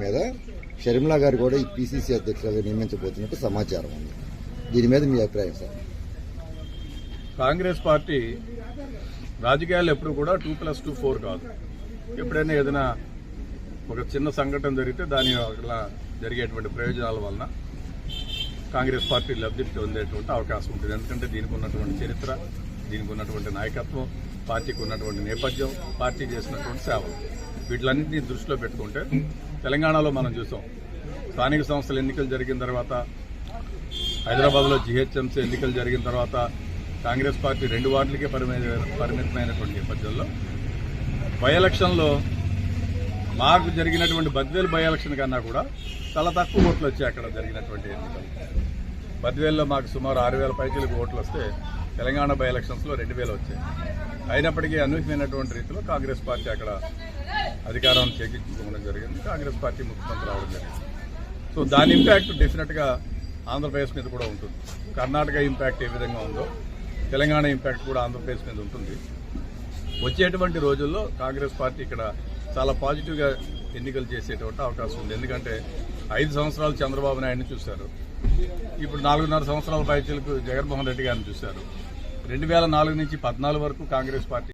మీద షర్మిలా గారు కూడా ఈ పీసీసీ అధ్యక్షులుగా నియమించబోతున్నట్టు సమాచారం ఉంది. దీని మీద మీ అభిప్రాయం సార్? కాంగ్రెస్ పార్టీ రాజకీయాలు ఎప్పుడు కూడా టూ ప్లస్ టూ ఫోర్ కాదు. ఎప్పుడైనా ఏదైనా ఒక చిన్న సంఘటన జరిగితే దాని వల్ల జరిగేటువంటి ప్రయోజనాల వలన కాంగ్రెస్ పార్టీ లబ్ధి పొందేటువంటి అవకాశం ఉంటుంది. ఎందుకంటే దీనికి ఉన్నటువంటి చరిత్ర దీనికి ఉన్నటువంటి నాయకత్వం పార్టీకి ఉన్నటువంటి నేపథ్యం పార్టీ చేసినటువంటి సేవలు వీటిలన్నింటినీ దృష్టిలో పెట్టుకుంటే తెలంగాణలో మనం చూసాం. స్థానిక సంస్థల ఎన్నికలు జరిగిన తర్వాత హైదరాబాద్లో జిహెచ్ఎంసీ ఎన్నికలు జరిగిన తర్వాత కాంగ్రెస్ పార్టీ రెండు వార్డులకే పరిమిత పరిమితమైనటువంటి నేపథ్యంలో బై ఎలక్షన్లో మాకు జరిగినటువంటి బద్వేలు బై ఎలక్షన్ కన్నా కూడా చాలా తక్కువ ఓట్లు వచ్చాయి అక్కడ జరిగినటువంటి ఎన్నికలు. బద్వేల్లో మాకు సుమారు ఆరు వేల పైచీలకు ఓట్లు వస్తే తెలంగాణ బై ఎలక్షన్స్లో రెండు వేలు వచ్చాయి. అయినప్పటికీ అనూహ్యమైనటువంటి రీతిలో కాంగ్రెస్ పార్టీ అక్కడ అధికారాన్ని చేకించుకోవడం జరిగింది. కాంగ్రెస్ పార్టీ ముఖ్యమంత్రి రావడం జరిగింది. సో దాని ఇంపాక్ట్ డెఫినెట్గా ఆంధ్రప్రదేశ్ మీద కూడా ఉంటుంది. కర్ణాటక ఇంపాక్ట్ ఏ విధంగా ఉందో తెలంగాణ ఇంపాక్ట్ కూడా ఆంధ్రప్రదేశ్ మీద ఉంటుంది. వచ్చేటువంటి రోజుల్లో కాంగ్రెస్ పార్టీ ఇక్కడ చాలా పాజిటివ్గా ఎన్నికలు చేసేటువంటి అవకాశం ఉంది. ఎందుకంటే ఐదు సంవత్సరాలు చంద్రబాబు నాయుడిని చూశారు. ఇప్పుడు నాలుగున్నర సంవత్సరాల పైచలకు జగన్మోహన్ రెడ్డి గారిని చూశారు. రెండు వేల నాలుగు నుంచి పద్నాలుగు వరకు కాంగ్రెస్ పార్టీ